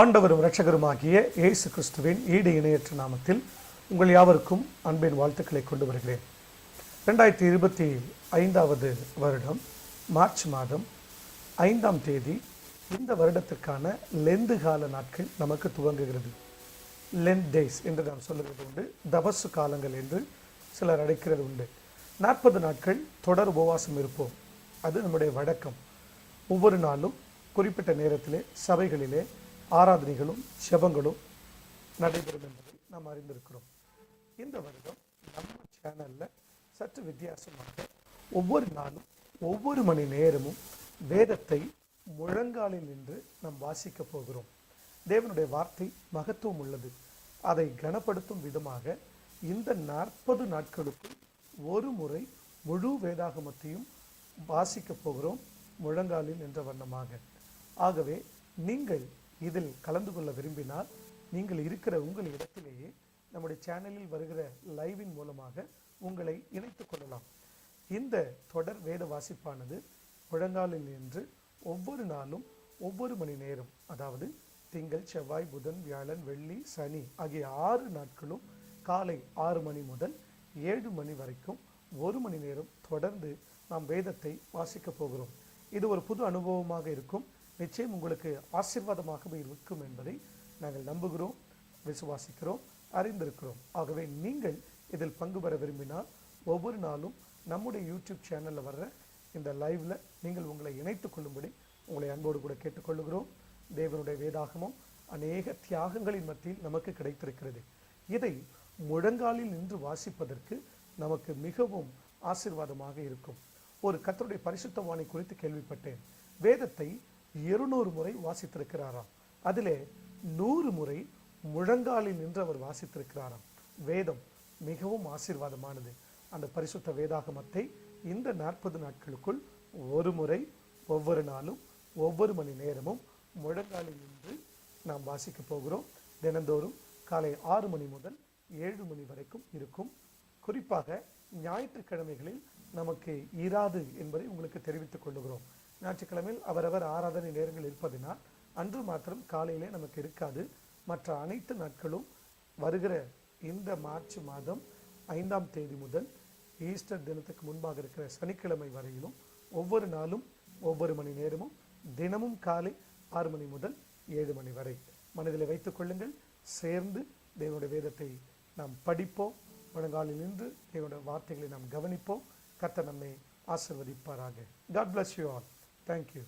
ஆண்டவரும் இரட்சகருமாகிய இயேசு கிறிஸ்துவின் ஈடு இணையற்ற நாமத்தில் உங்கள் யாவருக்கும் அன்பின் வாழ்த்துக்களை கொண்டு வருகிறேன். ரெண்டாயிரத்தி இருபத்தி ஐந்தாவது வருடம் மார்ச் மாதம் ஐந்தாம் தேதி இந்த வருடத்திற்கான லெந்து கால நாட்கள் நமக்கு துவங்குகிறது. லென்த் டேஸ் என்று நாம் சொல்லுவது உண்டு. தபசு காலங்கள் என்று சிலர் அழைக்கிறது உண்டு. நாற்பது நாட்கள் தொடர் உபவாசம் இருப்போம். அது நம்முடைய வழக்கம். ஒவ்வொரு நாளும் குறிப்பிட்ட நேரத்திலே சபைகளிலே ஆராதனைகளும் செபங்களும் நடைபெறும் என்பதை நாம் அறிந்திருக்கிறோம். இந்த வருடம் நம்ம சேனலில் சற்று வித்தியாசமாக ஒவ்வொரு நாளும் ஒவ்வொரு மணி நேரமும் வேதத்தை முழங்காலில் நின்று நாம் வாசிக்க போகிறோம். தேவனுடைய வார்த்தை மகத்துவம் உள்ளது. அதை கனப்படுத்தும் விதமாக இந்த நாற்பது நாட்களுக்குள் ஒரு முறை முழு வேதாகமத்தையும் வாசிக்க போகிறோம் முழங்காலில் என்ற வண்ணமாக. ஆகவே நீங்கள் இதில் கலந்து கொள்ள விரும்பினால் நீங்கள் இருக்கிற உங்கள் இடத்திலேயே நம்முடைய சேனலில் வருகிற லைவின் மூலமாக உங்களை இணைத்து கொள்ளலாம். இந்த தொடர் வேத வாசிப்பானது முழங்காலில் நின்று ஒவ்வொரு நாளும் ஒவ்வொரு மணி நேரம் அதாவது திங்கள் செவ்வாய் புதன் வியாழன் வெள்ளி சனி ஆகிய ஆறு நாட்களும் காலை ஆறு மணி முதல் ஏழு மணி வரைக்கும் ஒரு மணி நேரம் தொடர்ந்து நாம் வேதத்தை வாசிக்க போகிறோம். இது ஒரு புது அனுபவமாக இருக்கும். நிச்சயம் உங்களுக்கு ஆசிர்வாதமாகவே இருக்கும் என்பதை நாங்கள் நம்புகிறோம் விசுவாசிக்கிறோம் அறிந்திருக்கிறோம். ஆகவே நீங்கள் இதில் பங்கு பெற விரும்பினால் ஒவ்வொரு நாளும் நம்முடைய யூடியூப் சேனலில் வர்ற இந்த லைவில் நீங்கள் உங்களை இணைத்து கொள்ளும்படி உங்களை அன்போடு கூட கேட்டுக்கொள்ளுகிறோம். தேவனுடைய வேதாகமும் அநேக தியாகங்களின் மத்தியில் நமக்கு கிடைத்திருக்கிறது. இதை முழங்காலில் நின்று வாசிப்பதற்கு நமக்கு மிகவும் ஆசீர்வாதமாக இருக்கும். ஒரு கத்தருடைய பரிசுத்தவாணி குறித்து கேள்விப்பட்டேன். வேதத்தை இருநூறு முறை வாசித்திருக்கிறாராம். அதிலே நூறு முறை முழங்காலில் நின்று அவர் வாசித்திருக்கிறாராம். வேதம் மிகவும் ஆசீர்வாதமானது. அந்த பரிசுத்த வேதாகமத்தை இந்த நாற்பது நாட்களுக்குள் ஒரு முறை ஒவ்வொரு நாளும் ஒவ்வொரு மணி நேரமும் முழங்காலில் நின்று நாம் வாசிக்க போகிறோம். தினந்தோறும் காலை ஆறு மணி முதல் ஏழு மணி வரைக்கும் இருக்கும். குறிப்பாக ஞாயிற்றுக்கிழமைகளில் நமக்கு இராது என்பதை உங்களுக்கு தெரிவித்துக் கொள்ளுகிறோம். ஞாயிற்றுக்கிழமையில் அவரவர் ஆராதனை நேரங்கள் இருப்பதினால் அன்று மாத்திரம் காலையிலே நமக்கு இருக்காது. மற்ற அனைத்து நாட்களும் வருகிற இந்த மார்ச் மாதம் ஐந்தாம் தேதி முதல் ஈஸ்டர் தினத்துக்கு முன்பாக இருக்கிற சனிக்கிழமை வரையிலும் ஒவ்வொரு நாளும் ஒவ்வொரு மணி நேரமும் தினமும் காலை ஆறு மணி முதல் ஏழு மணி வரை. மனதில் வைத்துக் கொள்ளுங்கள். சேர்ந்து தேவனுடைய வேதத்தை நாம் படிப்போம். முழங்காலில் நின்று தேவனுடைய வார்த்தைகளை நாம் கவனிப்போம். கர்த்தர் நம்மை ஆசிர்வதிப்பாராக. God bless you all Thank you.